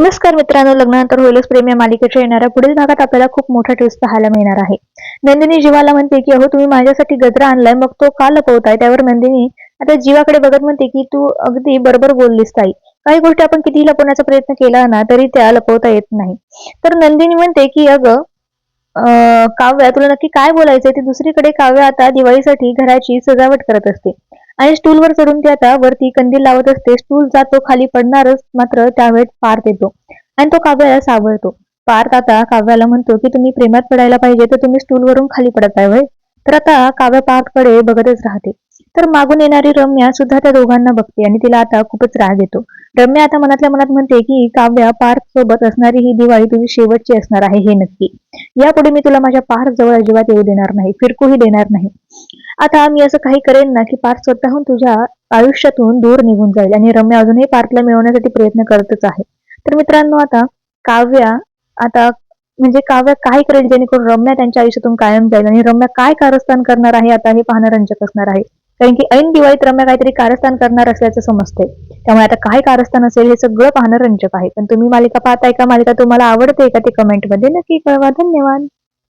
नमस्कार मित्रांनो लग्नानंतर होईलच प्रेम या मालिकेच्या येणाऱ्या पुढील भागात आपल्याला खूप मोठा ट्विस्ट पाहायला मिळणार आहे. नंदिनी जीवाला म्हणते की अहो तुम्ही माझ्यासाठी गजरा आणलाय मग तो का लपवताय? त्यावर नंदिनी आता जीवाकडे बघत म्हणते की तू अगदी बरोबर बोललीस ताई. काही गोष्टी आपण कितीही लपवण्याचा प्रयत्न केला ना तरी त्या लपवता येत नाही. तर नंदिनी म्हणते की अगं अं, काव्या तुला नक्की काय बोलायचंय? ती दुसरीकडे काव्या आता दिवाळीसाठी घराची सजावट करत असते. आणि स्टूलवर चढून ती आता वरती कंदील लावत असते. स्टूल जातो खाली पडणारच मात्र त्यावेळेस पार्थ येतो आणि तो काव्याला सावरतो. पार्थ आता काव्याला म्हणतो की तुम्ही प्रेमात पडायला पाहिजे तर तुम्ही स्टूलवरून खाली पडत आहे तर आता काव्य पार्थकडे बघतच राहते. तर मागून येणारी रम्या सुद्धा त्या दोघांना बघते आणि तिला आता खूपच राग येतो. रम्या आता मनातल्या मनात म्हणते की काव्या पार्थ सोबत असणारी ही दिवाळी तुझी शेवटची असणार आहे हे नक्की. यापुढे मी तुला माझ्या पार्थ जवळ अजिबात येऊ देणार नाही फिरकूही देणार नाही. आता मी असं काही करेन ना की पार्थ स्वतःहून तुझ्या आयुष्यातून दूर निघून जाईल आणि रम्या अजूनही पार्थला मिळवण्यासाठी प्रयत्न करतच आहे. तर मित्रांनो आता काव्या आता म्हणजे काव्य काय करेल जेणेकरून रम्या त्यांच्या आयुष्यातून कायम जाईल आणि रम्या काय कारस्थान करणार आहे आता हे पाहणं रंजक असणार आहे. कारण की ऐन दिवाळीत रम्या काहीतरी कारस्थान करणार असल्याचं समजते. त्यामुळे आता काय कारस्थान असेल हे सगळं पाहणं रंजक आहे. पण तुम्ही मालिका पाहताय का? मालिका तुम्हाला आवडते का ते कमेंटमध्ये नक्की कळवा. धन्यवाद.